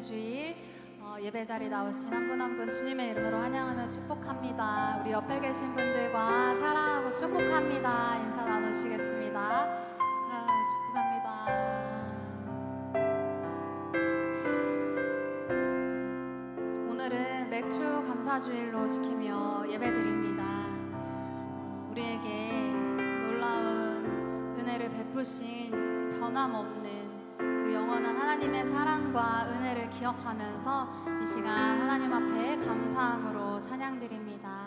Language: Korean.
주일 어, 예배 자리 나오신 한 분 한 분 주님의 이름으로 환영하며 축복합니다. 우리 옆에 계신 분들과 사랑하고 축복합니다. 인사 나누시겠습니다. 사랑하고 축복합니다. 오늘은 맥주 감사 주일로 지키며 예배 드립니다. 어, 우리에게 놀라운 은혜를 베푸신 변함없는 그 영원한 하나님의 사랑과 은혜를 기억하면서 이 시간 하나님 앞에 감사함으로 찬양드립니다.